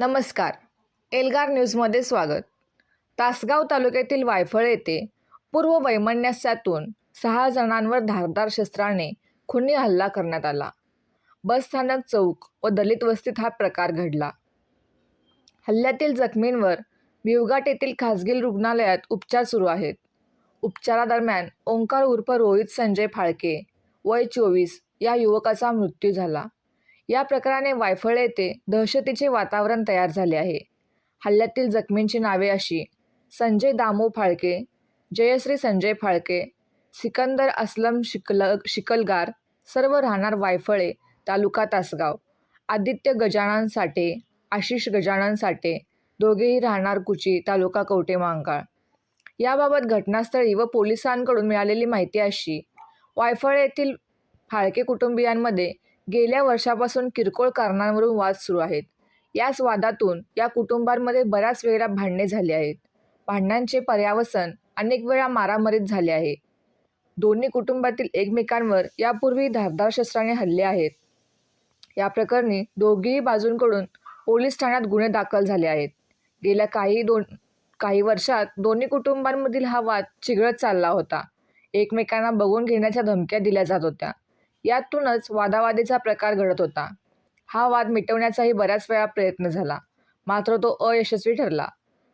नमस्कार. एल्गार न्यूजमध्ये स्वागत. तासगाव तालुक्यातील वायफळ येथे पूर्व वैमनस्यातून सहा जणांवर धारदार शस्त्राने खुनी हल्ला करण्यात आला. बसस्थानक चौक व दलित वस्तीत हा प्रकार घडला. हल्ल्यातील जखमींवर भिवघाट येथील खासगी रुग्णालयात उपचार सुरू आहेत. उपचारादरम्यान ओंकार उर्फ रोहित संजय फाळके वय चोवीस या युवकाचा मृत्यू झाला. या प्रकाराने वायफळ येथे दहशतीचे वातावरण तयार झाले आहे. हल्ल्यातील जखमींची नावे अशी संजय दामू फाळके जयश्री संजय फाळके सिकंदर असलम शिकल शिकलगार सर्व राहणार वायफळे तालुका तासगाव आदित्य गजानन साठे आशिष गजानन साठे दोघेही राहणार कुची तालुका कवटे मांकाळ याबाबत घटनास्थळी व पोलिसांकडून मिळालेली माहिती अशी वायफळ येथील फाळके कुटुंबियांमध्ये गेल्या वर्षापासून किरकोळ कारणांवरून वाद सुरू आहेत. याच वादातून या कुटुंबांमध्ये बऱ्याच वेळा भांडणे झाले आहेत. भांडणांचे पर्यावसन अनेक वेळा मारामारीत झाले आहे. दोन्ही कुटुंबातील एकमेकांवर यापूर्वी धारदार शस्त्राने हल्ले आहेत. या प्रकरणी दोघीही बाजूंकडून पोलीस ठाण्यात गुन्हे दाखल झाले आहेत. गेल्या काही दोन काही वर्षात दोन्ही कुटुंबांमधील हा वाद चिघळत चालला होता. एकमेकांना बघून घेण्याच्या धमक्या दिल्या जात होत्या. यातूनच वादावादीचा प्रकार घडत होता. हा वाद मिटवण्याचाही बऱ्याच वेळा प्रयत्न झाला मात्र तो अयशस्वी ठरला.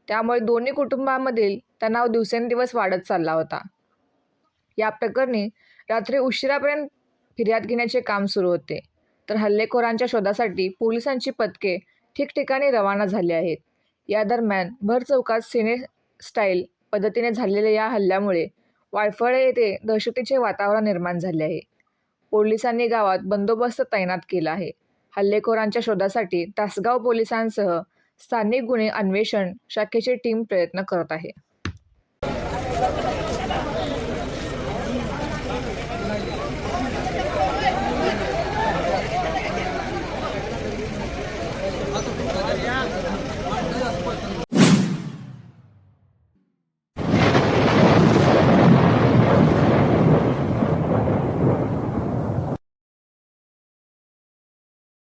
त्यामुळे दोन्ही कुटुंबांमधील तणाव दिवसेंदिवस वाढत चालला होता. या प्रकरणी रात्री उशिरापर्यंत फिर्याद घेण्याचे काम सुरू होते. तर हल्लेखोरांच्या शोधासाठी पोलिसांची पथके ठिकठिकाणी रवाना झाली आहेत. या दरम्यान भर चौकात सिने स्टाईल पद्धतीने झालेल्या या हल्ल्यामुळे वायफळे येथे दहशतीचे वातावरण निर्माण झाले आहे. पोलिसांनी गावात बंदोबस्त तैनात केला आहे. हल्लेखोरांच्या शोधासाठी तासगाव पोलिसांसह स्थानिक गुन्हे अन्वेषण शाखेची टीम प्रयत्न करत आहे.